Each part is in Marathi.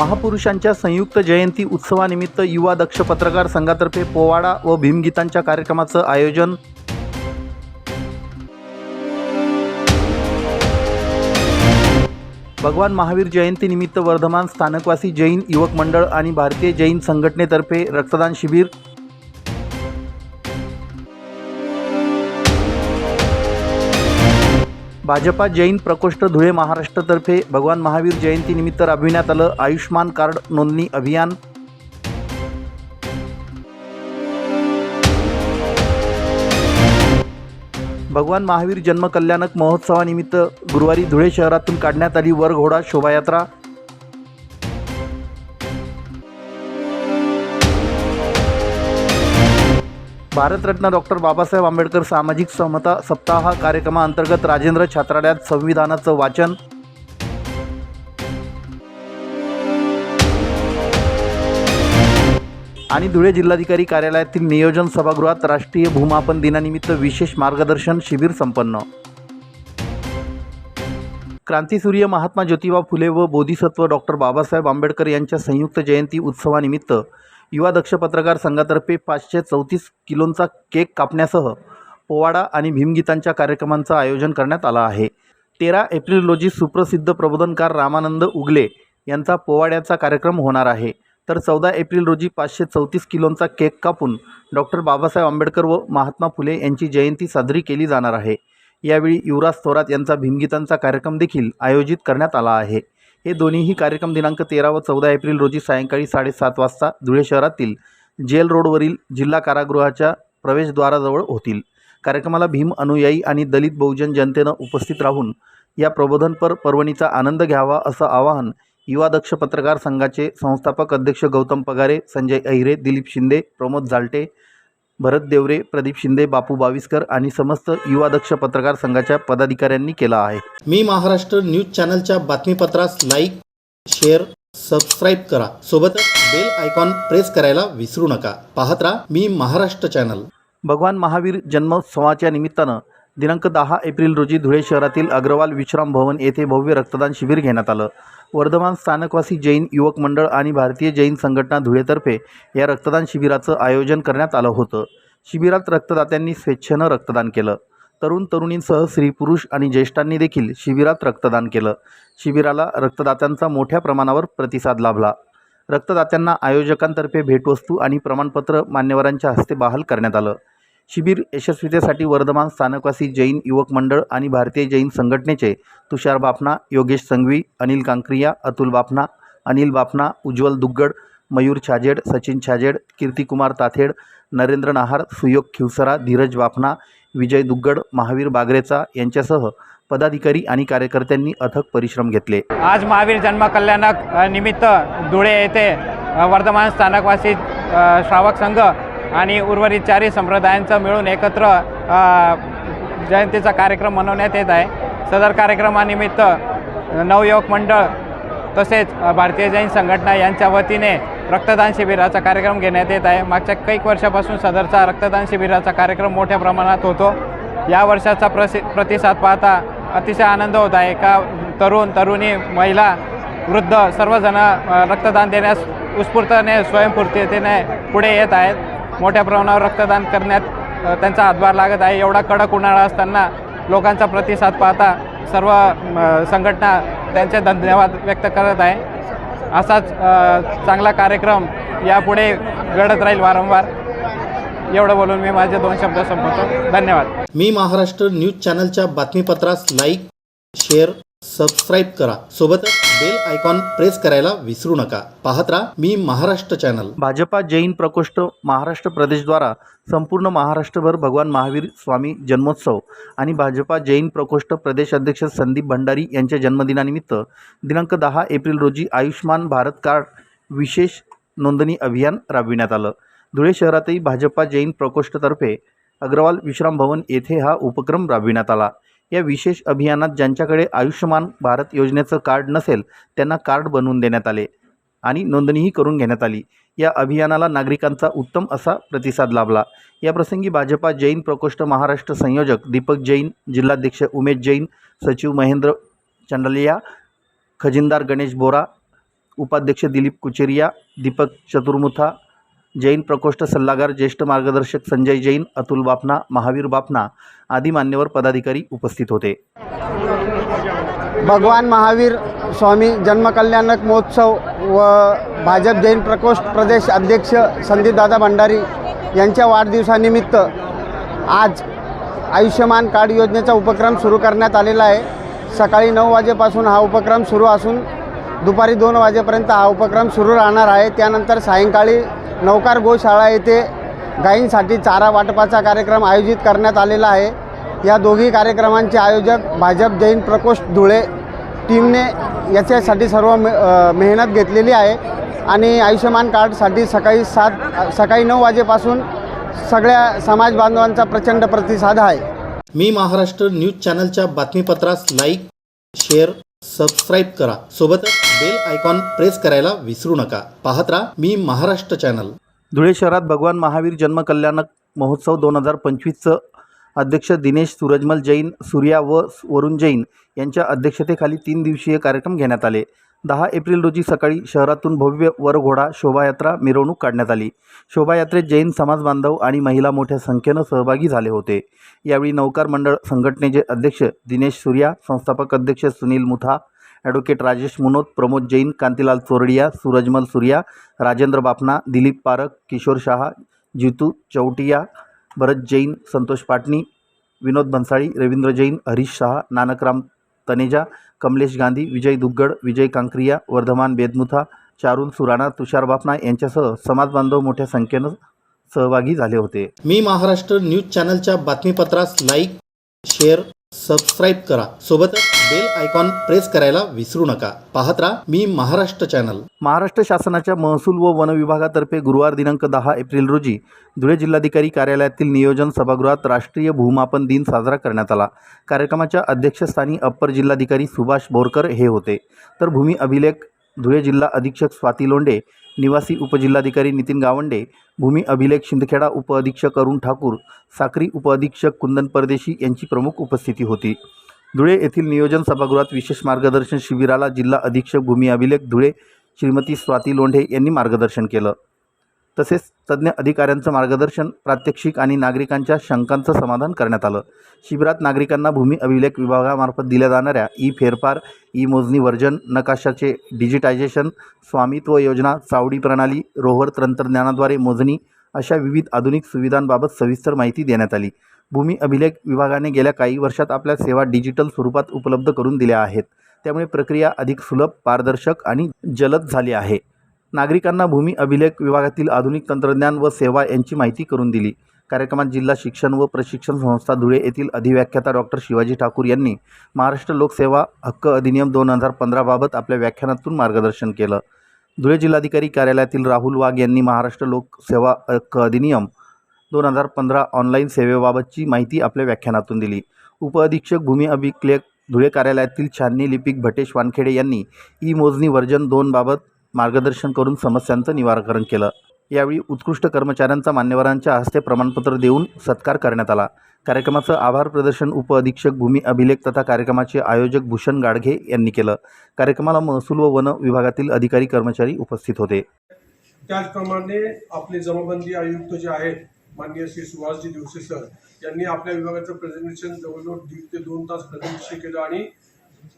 महापुरुषांच्या संयुक्त जयंती उत्सवानिमित्त युवा दक्ष पत्रकार संघातर्फे पोवाडा व भीमगीतांच्या कार्यक्रमाचं आयोजन. भगवान महावीर जयंतीनिमित्त वर्धमान स्थानकवासी जैन युवक मंडळ आणि भारतीय जैन संघटनेतर्फे रक्तदान शिबिर भाजपा जैन प्रकोष्ठ धुळे महाराष्ट्रतर्फे भगवान महावीर जयंतीनिमित्त राबविण्यात आलं आयुष्मान कार्ड नोंदणी अभियान. भगवान महावीर जन्म कल्याणक महोत्सवानिमित्त गुरुवारी धुळे शहरातून काढण्यात आली वरघोडा शोभायात्रा. भारतरत्न डॉक्टर बाबासाहेब आंबेडकर सामाजिक समता सप्ताह कार्यक्रमाअंतर्गत राजेंद्र छात्रालयात संविधानाचं वाचन. आणि धुळे जिल्हाधिकारी कार्यालयातील नियोजन सभागृहात राष्ट्रीय भूमापन दिनानिमित्त विशेष मार्गदर्शन शिबिर संपन्न. क्रांतीसूर्य महात्मा ज्योतिबा फुले व बोधिसत्व डॉक्टर बाबासाहेब आंबेडकर यांच्या संयुक्त जयंती उत्सवानिमित्त युवा दक्ष पत्रकार संघातर्फे पाचशे चौतीस किलोंचा केक कापण्यासह पोवाडा आणि भीमगीतांच्या कार्यक्रमांचं आयोजन करण्यात आलं आहे. तेरा एप्रिल रोजी सुप्रसिद्ध प्रबोधनकार रामानंद उगले यांचा पोवाड्याचा कार्यक्रम होणार आहे. तर चौदा एप्रिल रोजी पाचशे चौतीस किलोंचा केक कापून डॉक्टर बाबासाहेब आंबेडकर व महात्मा फुले यांची जयंती साजरी केली जाणार आहे. यावेळी युवराज थोरात यांचा भीमगीतांचा कार्यक्रम देखील आयोजित करण्यात आला आहे. हे दोन्हीही कार्यक्रम दिनांक तेरा व चौदा एप्रिल रोजी सायंकाळी साडेसात वाजता धुळे शहरातील जेल रोडवरील जिल्हा कारागृहाच्या प्रवेशद्वाराजवळ होतील. कार्यक्रमाला भीम अनुयायी आणि दलित बहुजन जनतेनं उपस्थित राहून या प्रबोधनपर पर्वणीचा आनंद घ्यावा असं आवाहन युवा दक्ष पत्रकार संघाचे संस्थापक अध्यक्ष गौतम पगारे संजय अहिरे दिलीप शिंदे प्रमोद झालटे भरत देवरे प्रदीप शिंदे बापू बाविस्कर आणि समस्त युवा दक्ष पत्रकार संघाच्या पदाधिकाऱ्यांनी केला आहे. मी महाराष्ट्र न्यूज चॅनलच्या बातमीपत्रास लाईक शेअर सबस्क्राईब करा. सोबतच बेल आयकॉन प्रेस करायला विसरू नका. पाहत राहा मी महाराष्ट्र चॅनल. भगवान महावीर जन्मोत्सवाच्या निमित्तानं दिनांक दहा एप्रिल रोजी धुळे शहरातील अग्रवाल विश्राम भवन येथे भव्य रक्तदान शिबिर घेण्यात आलं. वर्धमान स्थानकवासी जैन युवक मंडळ आणि भारतीय जैन संघटना धुळेतर्फे या रक्तदान शिबिराचं आयोजन करण्यात आलं होतं. शिबिरात रक्तदात्यांनी स्वेच्छेनं रक्तदान केलं. तरुण तरुणींसह स्त्री पुरुष आणि ज्येष्ठांनी देखील शिबिरात रक्तदान केलं. शिबिराला रक्तदात्यांचा मोठ्या प्रमाणावर प्रतिसाद लाभला. रक्तदात्यांना आयोजकांतर्फे भेटवस्तू आणि प्रमाणपत्र मान्यवरांच्या हस्ते बहाल करण्यात आलं. शिबिर यशस्वीतेसाठी वर्धमान स्थानकवासी जैन युवक मंडळ आणि भारतीय जैन संघटनेचे तुषार बापना योगेश संघवी अनिल कांक्रिया अतुल बापना अनिल बापना उज्ज्वल दुग्गड मयूर छाजेड सचिन छाजेड कीर्तिकुमार ताथेड नरेंद्र नाहार सुयोग खिवसरा धीरज बापना विजय दुग्गड महावीर बागरेचा यांच्यासह पदाधिकारी आणि कार्यकर्त्यांनी अथक परिश्रम घेतले. आज महावीर जन्म कल्याणक निमित्त धुळे येथे वर्धमान स्थानकवासी श्रावक संघ आणि उर्वरित चारही संप्रदायांचं मिळून एकत्र जयंतीचा कार्यक्रम मनवण्यात येत आहे. सदर कार्यक्रमानिमित्त नवयुवक मंडळ तसेच भारतीय जैन संघटना यांच्या वतीने रक्तदान शिबिराचा कार्यक्रम घेण्यात येत आहे. मागच्या कैक वर्षापासून सदरचा रक्तदान शिबिराचा कार्यक्रम मोठ्या प्रमाणात होतो. या वर्षाचा प्रसि प्रतिसाद पाहता अतिशय आनंद होत आहे. का तरुण तरुणी महिला वृद्ध सर्वजण रक्तदान देण्यास उत्स्फूर्तने स्वयंपूर्ततेने पुढे येत आहेत. मोठ्या प्रमाणावर रक्तदान करण्यात त्यांचा हातभार लागत आहे. एवढा कडक उन्हाळा असताना लोकांचा प्रतिसाद पाहता सर्व म, संघटना त्यांचे धन्यवाद व्यक्त करत आहे. असाच चांगला कार्यक्रम यापुढे घडत राहील वारंवार. एवढं बोलून मी माझे दोन शब्द संपवतो. धन्यवाद. मी महाराष्ट्र न्यूज चॅनलच्या बातमीपत्रास लाईक शेअर सबस्क्राईब करा. सोबतच बेल आयकॉन प्रेस करायला विसरू नका. पाहत राहा मी महाराष्ट्र चॅनल भाजपा जैन प्रकोष्ठ महाराष्ट्र प्रदेशद्वारा संपूर्ण महाराष्ट्रभर भगवान महावीर स्वामी जन्मोत्सव आणि भाजपा जैन प्रकोष्ठ प्रदेश अध्यक्ष संदीप भंडारी यांच्या जन्मदिनानिमित्त दिनांक दहा एप्रिल रोजी आयुष्मान भारत कार्ड विशेष नोंदणी अभियान राबविण्यात आलं. धुळे शहरातही भाजपा जैन प्रकोष्ठतर्फे अग्रवाल विश्राम भवन येथे हा उपक्रम राबविण्यात आला. या विशेष अभियानात ज्यांच्याकडे आयुष्यमान भारत योजनेचं कार्ड नसेल त्यांना कार्ड बनवून देण्यात आले आणि नोंदणीही करून घेण्यात आली. या अभियानाला नागरिकांचा उत्तम असा प्रतिसाद लाभला. याप्रसंगी भाजपा जैन प्रकोष्ठ महाराष्ट्र संयोजक दीपक जैन जिल्हाध्यक्ष उमेश जैन सचिव महेंद्र चंडलिया खजिनदार गणेश बोरा उपाध्यक्ष दिलीप कुचेरिया दीपक चतुर्मुथा जैन प्रकोष्ठ सल्लागार ज्येष्ठ मार्गदर्शक संजय जैन अतुल बापना महावीर बापना आदी मान्यवर पदाधिकारी उपस्थित होते. भगवान महावीर स्वामी जन्मकल्याणक महोत्सव व भाजप जैन प्रकोष्ठ प्रदेश अध्यक्ष संदीपदादा भंडारी यांच्या वाढदिवसानिमित्त आज आयुष्यमान कार्ड योजनेचा उपक्रम सुरू करण्यात आलेला आहे. सकाळी नऊ वाजेपासून हा उपक्रम सुरू असून दुपारी दोन वाजेपर्यंत हा उपक्रम सुरू राहणार आहे. त्यानंतर सायंकाळी नौकार गोशाळा येथे गायींसाठी चारा वाटपाचा कार्यक्रम आयोजित करण्यात आलेला आहे. या दोघी कार्यक्रमांचे आयोजक भाजप जैन प्रकोष्ठ धुळे टीमने याच्यासाठी सर्व मे मेहनत घेतलेली आहे. आणि आयुष्यमान कार्डसाठी सकाळी सात सकाळी नऊ वाजेपासून सगळ्या समाज बांधवांचा प्रचंड प्रतिसाद आहे. मी महाराष्ट्र न्यूज चॅनलच्या बातमीपत्रास लाईक शेअर सबस्क्राईब करा. सोबतच बेल आयकॉन प्रेस करायला विसरू नका. पाहत राहा मी महाराष्ट्र चॅनल धुळे शहरात भगवान महावीर जन्म कल्याणक महोत्सव दोन हजार पंचवीसचं अध्यक्ष दिनेश सूरजमल जैन सूर्या व वरुण जैन यांच्या अध्यक्षतेखाली तीन दिवसीय कार्यक्रम घेण्यात आले. दहा एप्रिल रोजी सकाळी शहरातून भव्य वरघोडा शोभायात्रा मिरवणूक काढण्यात आली. शोभायात्रेत जैन समाज बांधव आणि महिला मोठ्या संख्येनं सहभागी झाले होते. यावेळी नौकार मंडळ संघटनेचे अध्यक्ष दिनेश सूर्या संस्थापक अध्यक्ष सुनील मुथा ॲडव्होकेट राजेश मुनोत प्रमोद जैन कांतीलाल चोरडिया सूरजमल सूर्या राजेंद्र बापना दिलीप पारक किशोर शहा जितू चौटिया भरत जैन संतोष पाटणी विनोद भन्साळी रवींद्र जैन हरीश शहा नानकराम तनेजा कमलेश गांधी विजय दुग्गड विजय कांक्रिया वर्धमान बेदमुथा चारुल सुराणा तुषार बापना यांच्यासह समाजबांधव मोठ्या संख्येनं सहभागी झाले होते. मी महाराष्ट्र न्यूज चॅनलच्या बातमीपत्रास लाईक शेअर सबस्क्राईब करा. सोबतच बेल आयकॉन प्रेस करायला विसरू नका. पाहत राहा मी महाराष्ट्र चॅनल महाराष्ट्र शासनाच्या महसूल व वन विभागातर्फे गुरुवार दिनांक दहा एप्रिल रोजी धुळे जिल्हाधिकारी कार्यालयातील नियोजन सभागृहात राष्ट्रीय भूमापन दिन साजरा करण्यात आला. कार्यक्रमाच्या अध्यक्षस्थानी अप्पर जिल्हाधिकारी सुभाष बोरकर हे होते. तर भूमी अभिलेख धुळे जिल्हा अधीक्षक स्वाती लोंढे निवासी उपजिल्हाधिकारी नितीन गावंडे भूमी अभिलेख शिंदखेडा उपअधीक्षक अरुण ठाकूर साक्री उपअधीक्षक कुंदन परदेशी यांची प्रमुख उपस्थिती होती. धुळे येथील नियोजन सभागृहात विशेष मार्गदर्शन शिबिराला जिल्हा अधीक्षक भूमी अभिलेख धुळे श्रीमती स्वाती लोंढे यांनी मार्गदर्शन केलं. तसेच तज्ज्ञ अधिकाऱ्यांचं मार्गदर्शन प्रात्यक्षिक आणि नागरिकांच्या शंकांचं समाधान करण्यात आलं. शिबिरात नागरिकांना भूमी अभिलेख विभागामार्फत दिल्या जाणाऱ्या ई फेरफार ई मोजणी वर्जन नकाशाचे डिजिटायझेशन स्वामित्व योजना चावडी प्रणाली रोव्हर तंत्रज्ञानाद्वारे मोजणी अशा विविध आधुनिक सुविधांबाबत सविस्तर माहिती देण्यात आली. भूमी अभिलेख विभागाने गेल्या काही वर्षात आपल्या सेवा डिजिटल स्वरूपात उपलब्ध करून दिल्या आहेत. त्यामुळे प्रक्रिया अधिक सुलभ पारदर्शक आणि जलद झाली आहे. नागरिकांना भूमी अभिलेख विभागातील आधुनिक तंत्रज्ञान व सेवा यांची माहिती करून दिली. कार्यक्रमात जिल्हा शिक्षण व प्रशिक्षण संस्था धुळे येथील अधिव्याख्याता डॉक्टर शिवाजी ठाकूर यांनी महाराष्ट्र लोकसेवा हक्क अधिनियम दोन हजार पंधराबाबत आपल्या व्याख्यानातून मार्गदर्शन केलं. धुळे जिल्हाधिकारी कार्यालयातील राहुल वाघ यांनी महाराष्ट्र लोकसेवा हक्क अधिनियम दोन हजार पंधरा ऑनलाईन सेवेबाबतची माहिती आपल्या व्याख्यानातून दिली. उपअधीक्षक भूमी अभिलेख धुळे कार्यालयातील छाननी लिपिक भटेश वानखेडे यांनी ई मोजणी वर्जन दोनबाबत मार्गदर्शन करून समस्यांचं निवारण केलं. यावेळी उत्कृष्ट कर्मचाऱ्यांचा मान्यवरांच्या हस्ते प्रमाणपत्र देऊन सत्कार करण्यात आला. कार्यक्रमाचं आभार प्रदर्शन उपअधीक्षक भूमी अभिलेख तथा कार्यक्रमाचे आयोजक भूषण गाडघे यांनी केलं. कार्यक्रमाला महसूल व वन विभागातील अधिकारी कर्मचारी उपस्थित होते. त्याचप्रमाणे आपले जमाबंदी आयुक्त जे आहेत माननीय श्री सुभाषजी दिवसे सर यांनी आपल्या विभागाचं प्रेझेंटेशन जवळजवळ दीड ते दोन तास प्रेझेंटेशन केलं आणि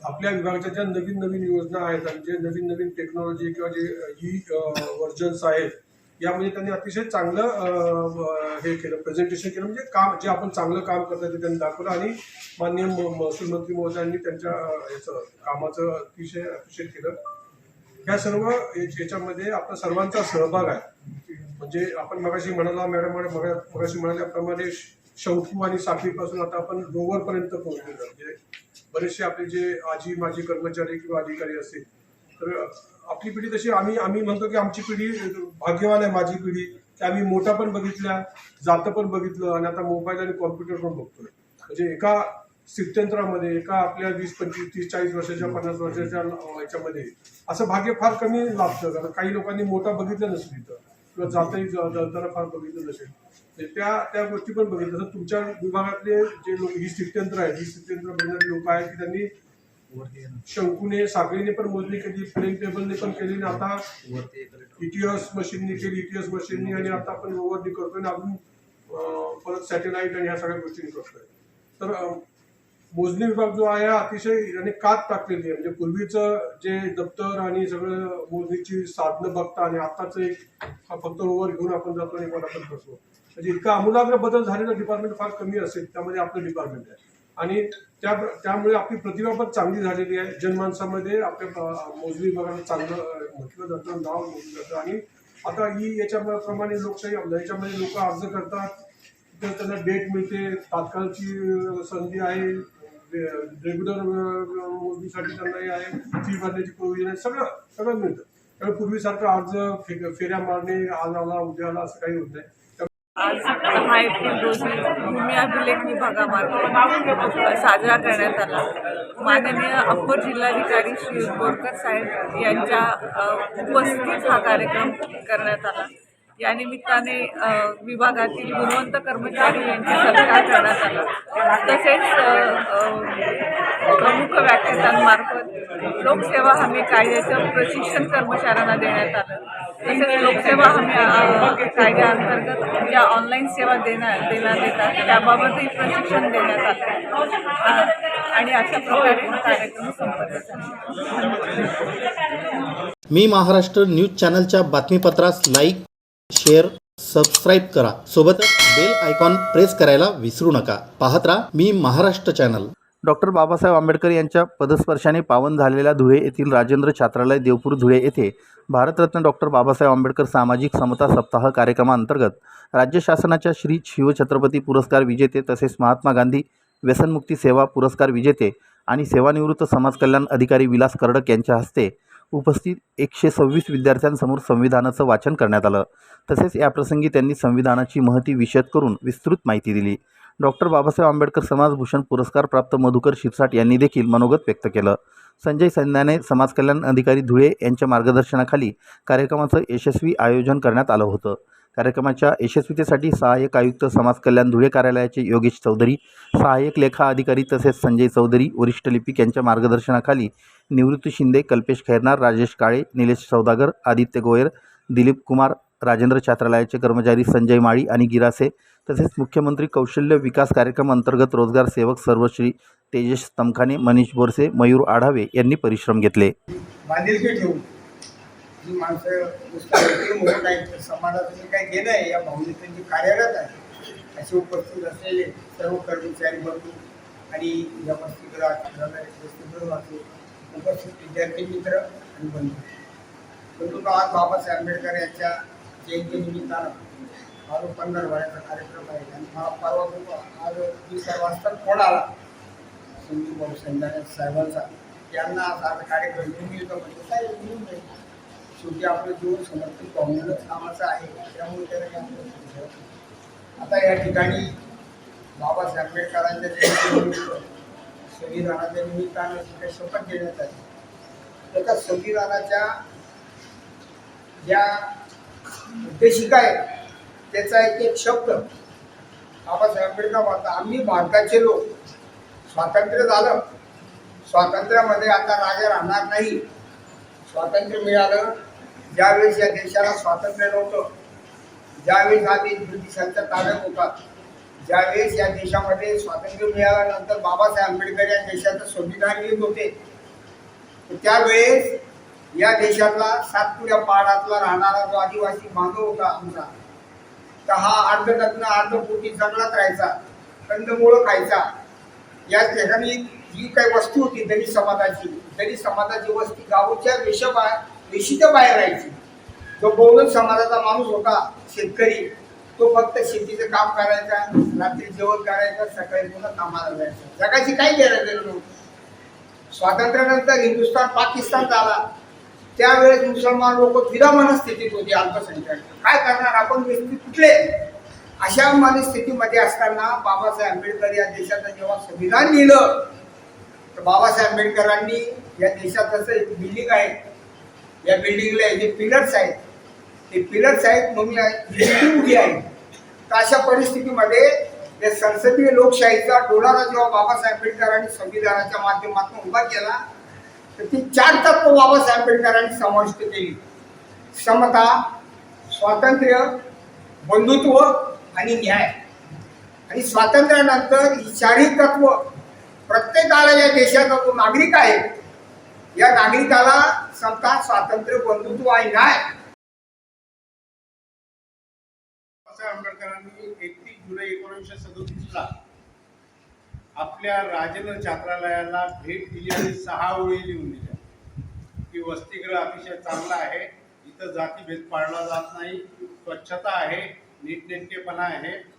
आपल्या विभागाच्या ज्या नवीन नवीन योजना आहेत आणि जे नवीन नवीन टेक्नॉलॉजी किंवा जे ई वर्जन्स आहेत यामध्ये त्यांनी अतिशय चांगलं हे केलं प्रेझेंटेशन केलं. म्हणजे काम जे आपण चांगलं काम करतो ते त्यांनी दाखवलं आणि माननीय महसूल मंत्री महोदयांनी त्यांच्या याचं कामाचं अतिशय अतिशय केलं. ह्या सर्व याच्यामध्ये आपला सर्वांचा सहभाग आहे. म्हणजे आपण मगाशी म्हणाला मॅडम मगाशी म्हणाल्याप्रमाणे शंकू आणि साखळीपासून आता आपण रोवर पर्यंत पोहोचलेलो म्हणजे बरेचसे आपले जे आजी माझी कर्मचारी किंवा अधिकारी असतील तर आपली पिढी तशी आम्ही आम्ही म्हणतो की आमची पिढी भाग्यवान आहे माझी पिढी. की आम्ही मोठा पण बघितल्या जातं पण बघितलं आणि आता मोबाईल आणि कॉम्प्युटर पण बघतोय. म्हणजे एका स्थित्यंतरामध्ये एका आपल्या वीस पंचवीस तीस चाळीस वर्षाच्या पन्नास वर्षाच्या याच्यामध्ये असं भाग्य फार कमी लाभतं. कारण काही लोकांनी मोठा बघितलं नसेल इथं किंवा जातही जरा फार बघितलं नसेल. त्या त्या गोष्टी पण बघितलं तसं तुमच्या विभागातले जे लोक ही स्थित्यंत्र आहेत ही स्थित्यंत्र बघणारे लोक आहेत की त्यांनी शंकूने साखळीने पण मोजणी केली प्लेन टेबलने पण केली आणि आता इटीएस मशीननी केली इटीएस मशीननी आणि आता आपण ओव्हरनी करतोय आणि अजून परत सॅटेलाइट आणि ह्या सगळ्या गोष्टी करतोय. तर मोजणी विभाग जो आहे अतिशय याने कात टाकलेली आहे. म्हणजे पूर्वीचं जे दप्तर आणि सगळं मोजणीची साधनं बघता आणि आताच एक हा फक्त ओव्हर घेऊन आपण जातो आणि मला पण करतो. म्हणजे इतका आमूलाग्र बदल झालेला डिपार्टमेंट फार कमी असेल त्यामध्ये आपलं डिपार्टमेंट आहे. आणि त्या त्यामुळे आपली प्रतिभा पण चांगली झालेली आहे. जनमानसामध्ये आपल्या मोजणी विभागाला चांगलं म्हटलं जातं नाव मोजलं जातं. आणि आता ही याच्याप्रमाणे लोकशाही याच्यामध्ये लोक अर्ज करतात. तर त्यांना डेट मिळते. तात्काळची संधी आहे. रेग्युलर मोजणीसाठी त्यांना हे आहे. फी भरण्याची प्रोव्हिजन आहे सगळं सगळं मिळतं. त्यामुळे पूर्वीसारखं अर्ज फे- फेऱ्या मारणे आज आला उद्या आला असं काही होत नाही. आज दहा एप्रिल रोजी भूमी अभिलेख विभागामार्फत साजरा करण्यात आला. माननीय अप्पर जिल्हाधिकारी श्री बोरकर साहेब यांच्या उपस्थित हा कार्यक्रम करण्यात आला. या निमित्ताने विभागातील गुणवंत कर्मचारी यांची सत्कार करण्यात आला. तसेच प्रमुख व्याख्यातांमार्फत लोकसेवा हमी कायद्याचं प्रशिक्षण कर्मचाऱ्यांना देण्यात आलं. तसेच लोकसेवा हमी कायद्याअंतर्गत ज्या ऑनलाईन सेवा देण्या देण्यात येतात त्याबाबतही प्रशिक्षण देण्यात आलं. आणि अशा प्रकारे कार्यक्रम संपन्न झाला. मी महाराष्ट्र न्यूज चॅनलच्या बातमीपत्रास लाईक शेअर सबस्क्राईब करा. सोबतच बेल आयकॉन प्रेस करायला विसरू नका. पाहत राहा मी महाराष्ट्र चॅनल डॉक्टर बाबासाहेब आंबेडकर यांच्या पदस्पर्शाने पावन झालेल्या धुळे येथील राजेंद्र छात्रालय देवपूर धुळे येथे भारतरत्न डॉक्टर बाबासाहेब आंबेडकर सामाजिक समता सप्ताह कार्यक्रमाअंतर्गत राज्य शासनाच्या श्री शिवछत्रपती पुरस्कार विजेते तसेच महात्मा गांधी व्यसनमुक्ती सेवा पुरस्कार विजेते आणि सेवानिवृत्त समाज कल्याण अधिकारी विलास कर्डक यांच्या हस्ते उपस्थित एकशे सव्वीस विद्यार्थ्यांसमोर संविधानाचं वाचन करण्यात आलं. तसेच याप्रसंगी त्यांनी संविधानाची महती विशद करून विस्तृत माहिती दिली. डॉक्टर बाबासाहेब आंबेडकर समाजभूषण पुरस्कार प्राप्त मधुकर शिरसाट यांनी देखील मनोगत व्यक्त केलं. संजय संध्याने समाजकल्याण अधिकारी धुळे यांच्या मार्गदर्शनाखाली कार्यक्रमाचं यशस्वी आयोजन करण्यात आलं होतं. कार्यक्रमाच्या यशस्वीतेसाठी सहाय्यक आयुक्त समाज कल्याण धुळे कार्यालयाचे योगेश चौधरी सहाय्यक लेखा अधिकारी तसेच संजय चौधरी वरिष्ठ लिपिक यांच्या मार्गदर्शनाखाली निवृत्ती शिंदे कल्पेश खैरनार राजेश काळे निलेश सौदागर आदित्य गोयर दिलीप कुमार राजेंद्र छात्रालयाचे कर्मचारी संजय माळी आणि गिरासे तसेच मुख्यमंत्री कौशल्य विकास कार्यक्रम अंतर्गत रोजगार सेवक सर्वश्री तेजस तमखाने मनीष बोरसे मयूर आढावे यांनी परिश्रम घेतले. ही जी माणसं नुसतं होत आहेत तर समाजाचं काही घेणं आहे या भावनेतून कार्यरत आहे असे उपस्थित असलेले सर्व कर्मचारी बंधू आणि या वसतिगृहात असो उपस्थित विद्यार्थी मित्र आणि बंधू. बंधू आज बाबासाहेब आंबेडकर यांच्या जयंतीनिमित्तानं माझं पंधरा वयाचा कार्यक्रम आहे. आणि मला परवा खूप आज वीस वाजता फोन आला? संजू भाऊ संजाने साहेबांचा. यांना आज आज कार्यक्रम घेऊन येतो म्हणजे काय घेऊन जाईल शेवटी आपलं जीवन समर्थन पाहुण्यालाच कामाचं आहे. त्यामुळे त्याला आता या ठिकाणी बाबासाहेब आंबेडकरांच्या जयंतीनिमित्त संविधानाच्या निमित्तानं तिथे शपथ घेण्यात आली. त्याच्या संविधानाच्या ज्या उद्देशिका आहे त्याचा एक एक शब्द बाबासाहेब आंबेडकर म्हणतात आम्ही भारताचे लोक. स्वातंत्र्य झालं. स्वातंत्र्यामध्ये आता राजा राहणार नाही. स्वातंत्र्य मिळालं. ज्यावेळेस या देशाला स्वातंत्र्य नव्हतं ज्यावेळेस हा देश ब्रिटिशांच्या ताब्यात होता ज्यावेळेस या देशामध्ये स्वातंत्र्य मिळाल्यानंतर बाबासाहेब आंबेडकर या देशाचं संविधान लिहित होते त्यावेळेस या देशातला सातपुड्या पहाडातला राहणारा जो आदिवासी बांधव होता आमचा तर हा अर्धतज्ञ अर्धपोटी जंगलात राहायचा कंदमुळं खायचा या ठिकाणी जी काही वस्तू होती दलित समाजाची दलित समाजाची वस्ती गावच्या वेशबा वेशीच्या बाहेर राहायची. जो बहुजन समाजाचा माणूस होता शेतकरी. तो फक्त शेतीचं काम करायचा रात्री जेवण करायचं सकाळी पुन्हा कामाला जायचं. जगाची काही गॅरंटी नव्हती. स्वातंत्र्यानंतर हिंदुस्थान पाकिस्तान झाला. त्यावेळेस मुसलमान लोक द्विधा स्थितीत होती अल्पसंख्याक. काय करणार? आपण व्यक्ती कुठले? अशा मनस्थितीमध्ये असताना बाबासाहेब आंबेडकर या देशाचं जेव्हा संविधान लिहिलं तर बाबासाहेब आंबेडकरांनी या देशात जसं एक बिल्डिंग आहे या बिल्डिंगला जे पिलर्स आहेत ते पिलर्स आहेत म्हणून या उभी आहे. तर अशा परिस्थितीमध्ये या संसदीय लोकशाहीचा डोलारा जेव्हा बाबासाहेब आंबेडकरांनी संविधानाच्या माध्यमातून उभा केला तर ती चार तत्व बाबासाहेब आंबेडकरांनी समाविष्ट केली. समता स्वातंत्र्य बंधुत्व आणि न्याय. आणि स्वातंत्र्यानंतर ही चारही तत्व प्रत्येकाला या देशाचा जो नागरिक आहे या नागरिकाला सत्ता स्वातंत्र्य बंधुत्व आहे न्याय. बाबासाहेब आंबेडकरांनी एकतीस जुलै एकोणीसशे सदोतीसला आपल्या राजेंद्र छात्रालयाला भेट दिली आणि सहा ओळी लिहून दिल्या. की वसतिगृह अतिशय चांगला आहे. इथं जातीभेद पाळला जात नाही. स्वच्छता आहे. नीटनेटकेपणा आहे.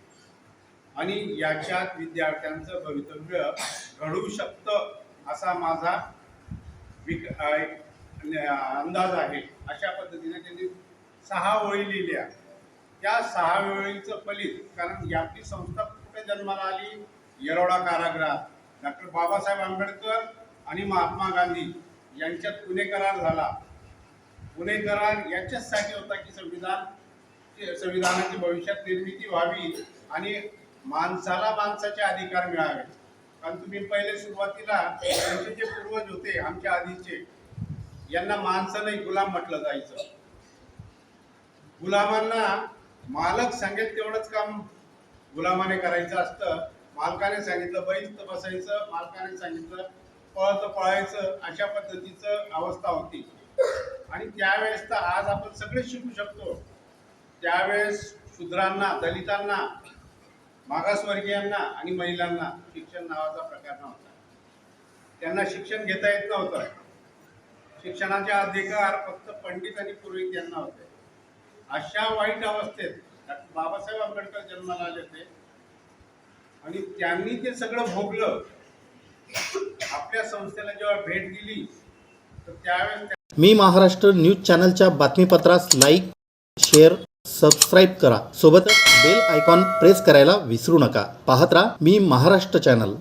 आणि याच्यात विद्यार्थ्यांचं भवितव्य घडू शकतं असा माझा विक अंदाज आहे अशा पद्धतीने त्यांनी सहा ओळी लिहिल्या. त्या सहा वेळीचं फलित कारण ही संस्था कुठे जन्माला आली? येरवडा कारागृहात. डॉक्टर बाबासाहेब आंबेडकर आणि महात्मा गांधी यांच्यात पुणे करार झाला. पुणे करार याच्याचसाठी होता की संविधान संविधानाची भविष्यात निर्मिती व्हावी आणि माणसाला माणसाचे अधिकार मिळावे. कारण तुम्ही पहिले सुरुवातीला त्यांचे जे पूर्वज होते आमच्या आधीचे. यांना माणसं नाही गुलाम म्हटलं जायचं. गुलामांना मालक सांगेल तेवढंच काम गुलामाने करायचं असतं. मालकाने सांगितलं बैल तर बसायचं मालकाने सांगितलं पळ तर पळायचं अशा पद्धतीचं अवस्था होती. आणि त्यावेळेस तर आज आपण सगळे शिकू शकतो. त्यावेळेस शूद्रांना दलितांना मागासवर्गीयांना आणि महिलांना शिक्षण नावाचा प्रकार नव्हता. त्यांना शिक्षण घेता येत नव्हतं. शिक्षणाचे अधिकार फक्त पंडित आणि पुरोहित यांना होते. अशा वाईट अवस्थेत बाबासाहेब आंबेडकर जन्माला आले होते. आणि त्यांनी ते सगळं भोगलं. आपल्या संस्थेला जेव्हा भेट दिली तर त्यावेळेस मी महाराष्ट्र न्यूज चॅनलच्या बातमीपत्रास लाईक शेअर सबस्क्राईब करा. सोबतच बेल आयकॉन प्रेस करायला विसरू नका. पाहत राहा मी महाराष्ट्र चॅनल.